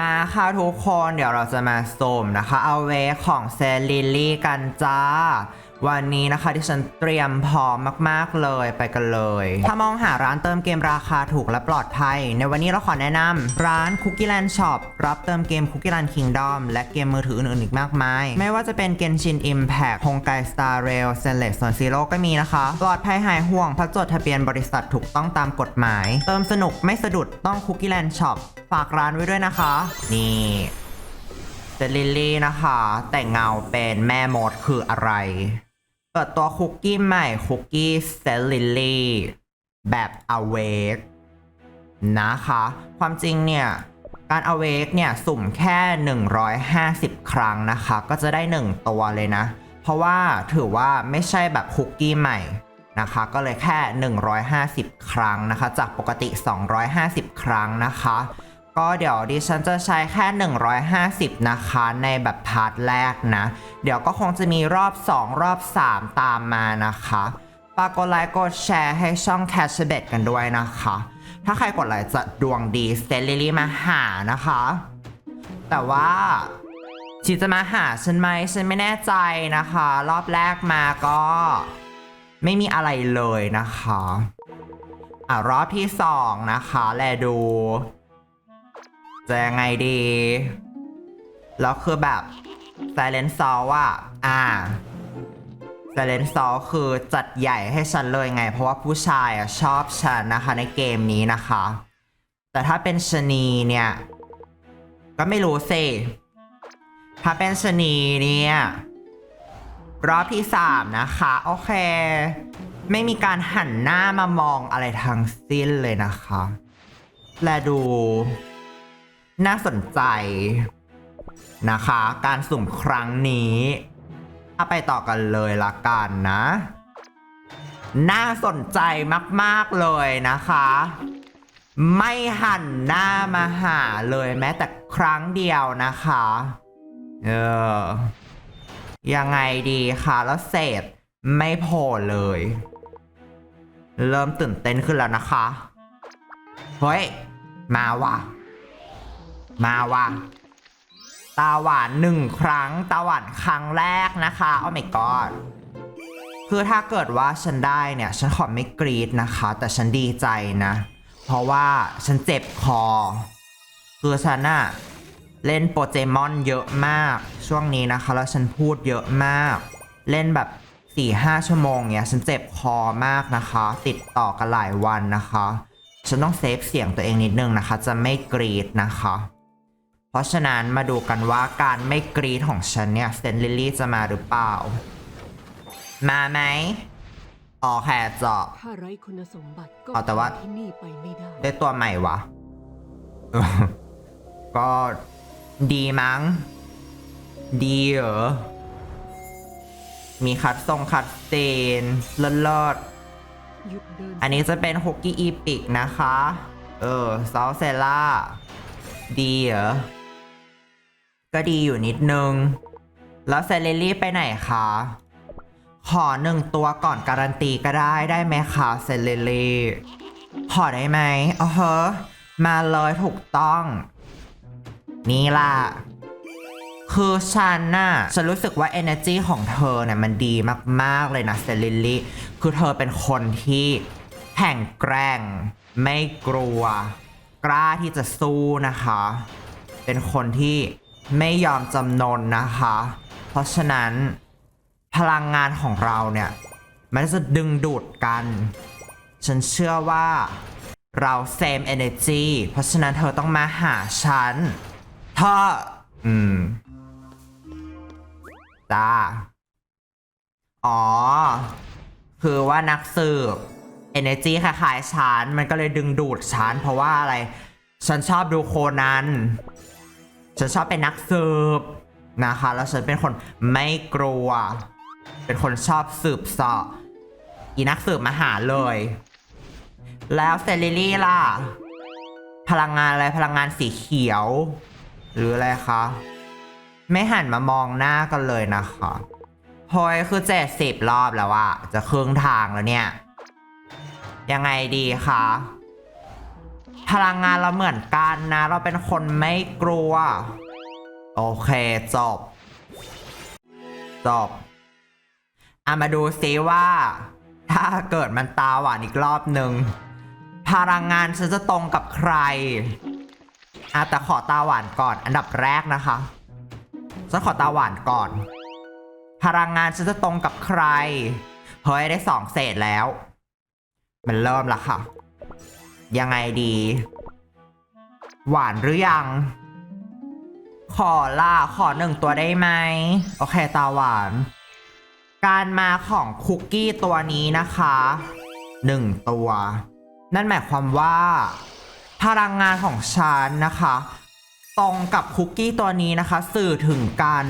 มาค่ะทุกคนเดี๋ยวเราจะมาสุ่มนะคะ เอาเวของเซลิลลี่กันจ้า วันนี้นะคะที่ฉันเตรียมพร้อมมากๆเลยไปกันเลย ถ้ามองหาร้านเติมเกมราคาถูกและปลอดภัย ในวันนี้เราขอแนะนำร้าน Cookie Land Shop รับเติมเกม Cookie Land Kingdom และเกมมือถืออื่นๆอีกมากมาย ไม่ว่าจะเป็น Genshin Impact ฮงไก Star Rail s t a n l e s s Zone Zero ก็มีนะคะ ปลอดภัยหายห่วงเพราะจดทะเบียนบริษัทถูกต้องตามกฎหมาย เติมสนุกไม่สะดุดต้อง Cookie Land Shop ฝากร้านไว้ด้วยนะคะ นี่เซลิลลี่นะคะ แต่เงาเป็นแม่มดคืออะไร เปิดตัวคุกกี้ใหม่คุกกี้เซลิลลี่แบบ awake นะคะ ความจริงเนี่ย การ awake เนี่ย สุ่มแค่ 150 ครั้งนะคะ ก็จะได้ 1 ตัวเลยนะ เพราะว่าถือว่าไม่ใช่แบบคุกกี้ใหม่นะคะ ก็เลยแค่ 150 ครั้งนะคะ จากปกติ 250 ครั้งนะคะ ก็เดี๋ยวดิฉันจะใช้แค่ 150 นะคะในแบบพาร์ทแรกนะ เดี๋ยวก็คงจะมีรอบ 2 รอบ 3 ตามมานะคะฝากกดไลค์กดแชร์ให้ช่อง Catch b e t กันด้วยนะคะ ถ้าใครกดไลค์จะดวงดีเซลิลี่มาหานะคะ แต่ว่าชีจะมาหาฉันไหมฉันไม่แน่ใจนะคะ รอบแรกมาก็ ไม่มีอะไรเลยนะคะ อะรอบที่สองนะคะ แลดู จะยังไงดี แล้วคือแบบ Silent s o u l อะอ่า Silent s o u l คือจัดใหญ่ให้ฉันเลยไง เพราะว่าผู้ชายอะชอบฉันนะคะในเกมนี้นะคะ แต่ถ้าเป็นชนีเนี่ย ก็ไม่รู้สิถ้าเป็นชนีเนี่ย รอบที่สามนะคะ โอเค ไม่มีการหันหน้ามามองอะไรทั้งสิ้นเลยนะคะ และดู น่าสนใจนะคะ การสุ่มครั้งนี้เอาไปต่อกันเลยละกันนะ น่าสนใจมาก ๆ เลยนะคะ ไม่หันหน้ามาหาเลยแม้แต่ครั้งเดียวนะคะ เออ ยังไงดีคะแล้วเศษไม่โผล่เลย เริ่มตื่นเต้นขึ้นแล้วนะคะ เฮ้ย มาว่ะ มาว่ะตาหวานหนึ่งครั้ง ตาหวานครั้งแรกนะคะโอ้ my god คือถ้าเกิดว่าฉันได้เนี่ย ฉันขอไม่กรีดนะคะ แต่ฉันดีใจนะ เพราะว่าฉันเจ็บคอ คือฉันอะเล่นโปเกมอนเยอะมาก ช่วงนี้นะคะ แล้วฉันพูดเยอะมาก เล่นแบบ4ี่ห้าชั่วโมงเนี่ยฉันเจ็บคอมากนะคะ ติดต่อกันหลายวันนะคะ ฉันต้องเซฟเสียงตัวเองนิดนึงนะคะ จะไม่กรีดนะคะ เพราะฉะนั้นมาดูกันว่าการไม่กรีดของฉันเนี่ยเซนลิลลี่จะมาหรือเปล่า มาไหมอ๋อแค่เจาะถ้าไร้คุณสมบัติก็เอาแต่ว่าที่นี่ไปไม่ได้ได้ตัวใหม่วะ ก็ดีมั้ง ดีเหรอ มีคัดทรงคัดเตนเลิศหยุดเดินๆอันนี้จะเป็นฮกกี้อีพิกนะคะ เออซอสเซล่า ดีเหรอ ก็ดีอยู่นิดนึง แล้วเซเลลี่ไปไหนคะ ขอหนึ่งตัวก่อนการันตีก็ได้ได้ไหมคะเซเลลี่ขอได้ไหมอ๋อเฮะมาเลยถูกต้อง นี่ล่ะ คือฉันน่ะฉันรู้สึกว่า energy ของเธอเนี่ยมันดีมาก ๆ เลยนะเซลิลลี่คือเธอเป็นคนที่แข่งแกร่ง ไม่กลัว กล้าที่จะสู้นะคะ เป็นคนที่ ไม่ยอมจำนนนะคะ เพราะฉะนั้นพลังงานของเราเนี่ย มันจะดึงดูดกัน ฉันเชื่อว่าเรา same energy เพราะฉะนั้นเธอต้องมาหาฉันเธออืมจ้าอ๋อ คือว่านักสืบ energy คล้ายๆฉัน มันก็เลยดึงดูดฉัน เพราะว่าอะไร ฉันชอบดูโคนัน ฉันชอบเป็นนักสืบนะคะ แล้วฉันเป็นคนไม่กลัว เป็นคนชอบสืบสาะอีนักสืบมาหาเลย แล้วเซลิลี่ล่ะ พลังงานอะไรพลังงานสีเขียว หรืออะไรคะ ไม่หันมามองหน้ากันเลยนะคะโฮยคือเจ็ดสิบรอบแล้วอะจะครึ่งทางแล้วเนี่ย ยังไงดีคะ พลังงานเราเหมือนกันนะ เราเป็นคนไม่กลัว โอเคจบ จบอะมาดูซิว่า ถ้าเกิดมันตาหวานอีกรอบหนึ่งพลังงานฉันจะตรงกับใครอะแต่ขอตาหวานก่อน อันดับแรกนะคะฉันขอตาหวานก่อน พลังงานฉันจะตรงกับใคร เฮ้ยได้สองเศษแล้ว มันเริ่มละค่ะ ยังไงดี หวานหรือยัง ขอล่าขอหนึ่งตัวได้ไหม โอเคตาหวาน การมาของคุกกี้ตัวนี้นะคะหนึ่งตัว นั่นหมายความว่า พลังงานของฉันนะคะ ตรงกับคุกกี้ตัวนี้นะคะ สื่อถึงกัน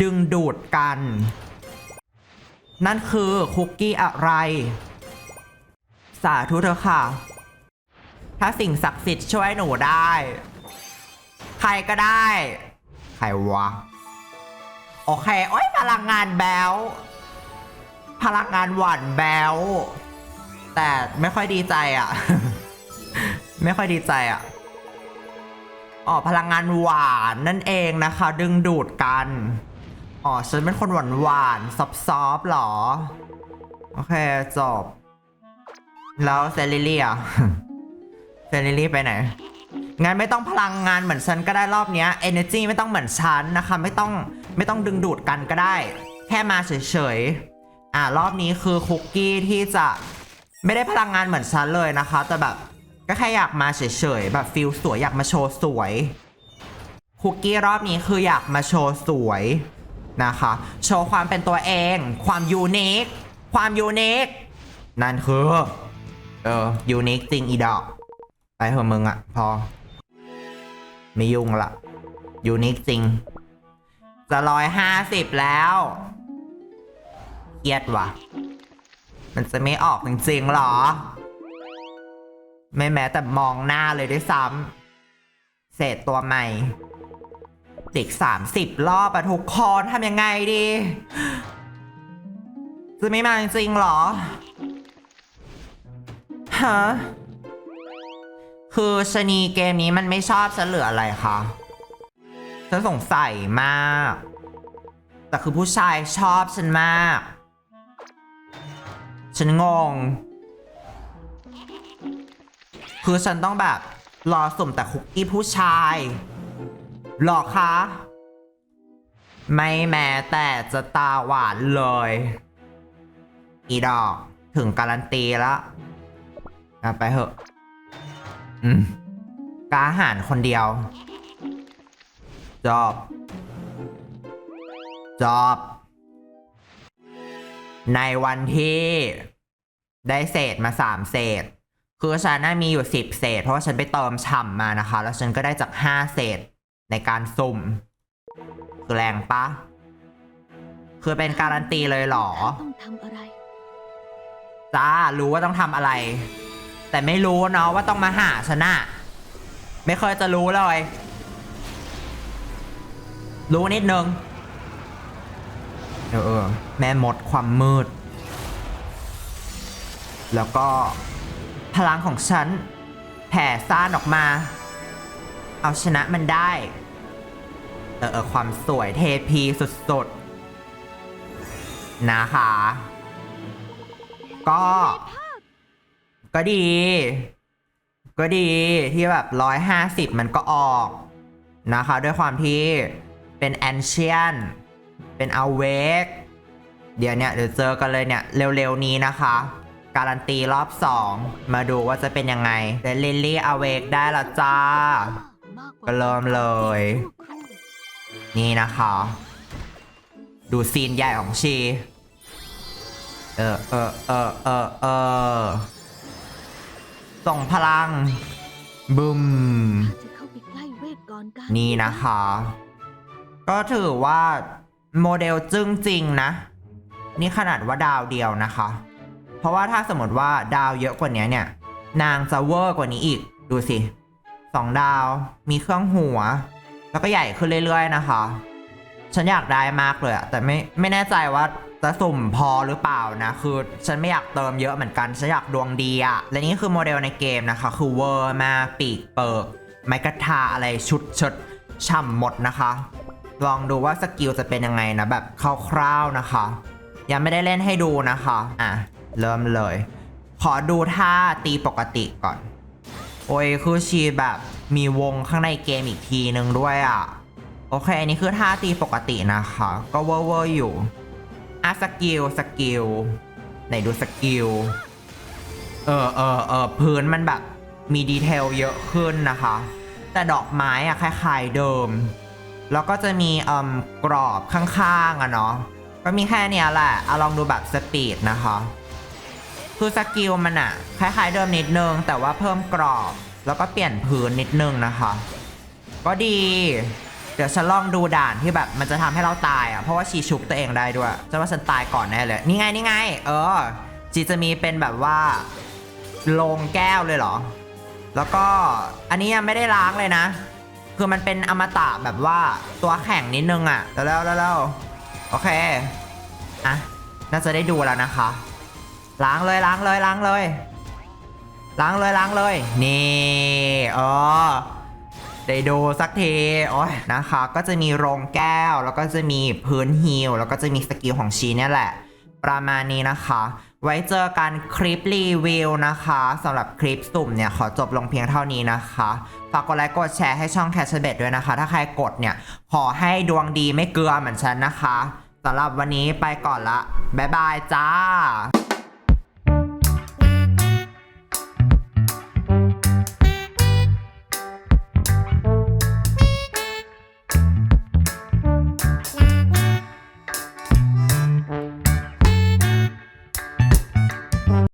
ดึงดูดกัน นั่นคือคุกกี้อะไร สาธุเถอะค่ะ ถ้าสิ่งศักดิ์สิทธิ์ช่วยหนูได้ ใครก็ได้ ใครวะ โอเค โอ้ยพลังงานแบลพลังงานหวานแบลแต่ไม่ค่อยดีใจอะ ไม่ค่อยดีใจอะอ๋อพลังงานหวานนั่นเองนะคะ ดึงดูดกัน อ๋อฉันเป็นคนหวานหวานซอฟซอฟหรอ โอเค จบ แล้วเซริลี่อะ เซริลี่ไปไหนงั้นไม่ต้องพลังงานเหมือนฉันก็ได้รอบเนี้ย energy ไม่ต้องเหมือนฉันนะคะ ไม่ต้องไม่ต้องดึงดูดกันก็ได้ แค่มาเฉยๆ อ่ารอบนี้คือคุกกี้ที่จะไม่ได้พลังงานเหมือนฉันเลยนะคะ แต่แบบก็แค่อยากมาเฉยๆ แบบฟิลสวยอยากมาโชว์สวยคุกกี้รอบนี้คืออยากมาโชว์สวยนะคะ โชว์ความเป็นตัวเอง ความยูนิคความยูนิคนั่นคือ เออยูนิคจริงอีดอก ไปเถอะมึงอะพอ ไม่ยุ่งละยูนิคจริง จะร้อยห้าสิบแล้วเครียดว่ะ มันจะไม่ออกจริงๆหรอ ไม่แม้แต่มองหน้าเลยด้วยซ้ำเศษตัวใหม่เด็กสามสิบรอบอะทุกคนทำยังไงดี จะไม่มาจริงๆหรอ ฮะ คือชนีเกมนี้มันไม่ชอบฉันเหลืออะไรคะฉันสงสัยมาก แต่คือผู้ชายชอบฉันมาก ฉันงง คือฉันต้องแบบ รอสุ่มแต่คุกกี้ผู้ชาย หรอคะ ไม่แม้แต่จะตาหวานเลย อีดอกถึงการันตีแล้วไปเหอะ อืมกล้าหารคนเดียว จอบ จอบ ในวันที่ได้เศษมาสามเศษ คือฉันน่ะมีอยู่สิบเศษ เพราะว่าฉันไปเติมฉ่ำมานะคะ แล้วฉันก็ได้จากห้าเศษในการสุ่มคือแรงปะ คือเป็นการันตีเลยเหรอ ต้องทำอะไร จ้า รู้ว่าต้องทำอะไร แต่ไม่รู้เนาะว่าต้องมาหาฉันะไม่เคยจะรู้เลย รู้นิดนึง เออ แม่หมดความมืด แล้วก็พลังของฉัน แผ่ซ่านออกมา เอาชนะมันได้ เออเออความสวยเทพีสุดๆ นะคะ ก็ ก็ดี ก็ดีที่แบบร้อยห้าสิบมันก็ออกนะคะ ด้วยความที่เป็นแอนเชียนเป็นอเวกเดี๋ยวเนี่ยเดี๋ยวเจอกันเลยเนี่ย เร็วๆนี้นะคะ การันตีรอบ 2 มาดูว่าจะเป็นยังไงแต่ลิลลี่อเวกได้และจ้า ก็เริ่มเลย นี่นะคะ ดูซีนใหญ่ของชี เออเออเออเออเออ ส่งพลังบึมจะเข้าไปใกล้เวทก่อนกันนี่นะคะ ก็ถือว่าโมเดลจึ้งจริงนะ นี่ขนาดว่าดาวเดียวนะคะ เพราะว่าถ้าสมมติว่าดาวเยอะกว่านี้เนี่ย นางจะเวอร์กว่านี้อีก ดูสิสองดาวมีเครื่องหัว แล้วก็ใหญ่ขึ้นเรื่อยๆนะคะ ฉันอยากได้มากเลยอะแต่ไม่ไม่แน่ใจว่า จะสุ่มพอหรือเปล่านะ คือฉันไม่อยากเติมเยอะเหมือนกัน ฉันอยากดวงดีอะและนี่คือโมเดลในเกมนะคะ คือเวอร์มากปีกเปิกไม้กระทาอะไรชุดเชิดฉ่ำหมดนะคะ ลองดูว่าสกิลจะเป็นยังไงนะ แบบคร่าวๆนะคะ ยังไม่ได้เล่นให้ดูนะคะ อะ เริ่มเลย ขอดูท่าตีปกติก่อน โอ้ยคือชีแบบมีวงข้างในเกมอีกทีนึงด้วยอะ โอเค อันนี้คือท่าตีปกตินะคะ ก็เวอร์เวอร์อยู่ อะสกิลสกิลไหนดูสกิลเออเออเออพื้นมันแบบมีดีเทลเยอะขึ้นนะคะ แต่ดอกไม้อะคล้ายๆเดิม แล้วก็จะมีเอ่มกรอบข้างๆอะเนาะก็มีแค่เนี้ยแหละเอาลองดูแบบสปีดนะคะ คือสกิลมันอะคล้ายๆเดิมนิดนึง แต่ว่าเพิ่มกรอบ แล้วก็เปลี่ยนพื้นนิดนึงนะคะ ก็ดี เดี๋ยวฉันลองดูด่านที่แบบมันจะทำให้เราตายอะเพราะว่าชีชุบตัวเองได้ด้วยจะว่าฉันตายก่อนแน่เลยนี่ไงนี่ไง เออจีจะมีเป็นแบบว่าลงแก้วเลยเหรอ แล้วก็อันนี้ยังไม่ได้ล้างเลยนะ คือมันเป็นอมตะแบบว่าตัวแข็งนิดนึงอะแล้วแล้วแล้วแล้วโอเคอะน่าจะได้ดูแล้วนะคะ ล้างเลยล้างเลยล้างเลย ล้างเลยล้างเลย นี่เออ ได้ดูสักทีโอ้ยนะคะ ก็จะมีโรงแก้ว แล้วก็จะมีพื้นฮิลแล้วก็จะมีสกิลของชีเนี่ยแหละ ประมาณนี้นะคะ ไว้เจอกันคลิปรีวิวนะคะสำหรับคลิปสุ่มเนี่ยขอจบลงเพียงเท่านี้นะคะฝากกดไลค์กดแชร์ให้ช่องแคชเบตด้วยนะคะ ถ้าใครกดเนี่ยขอให้ดวงดีไม่เกลือเหมือนฉันนะคะสำหรับวันนี้ไปก่อนละบ๊ายบายจ้า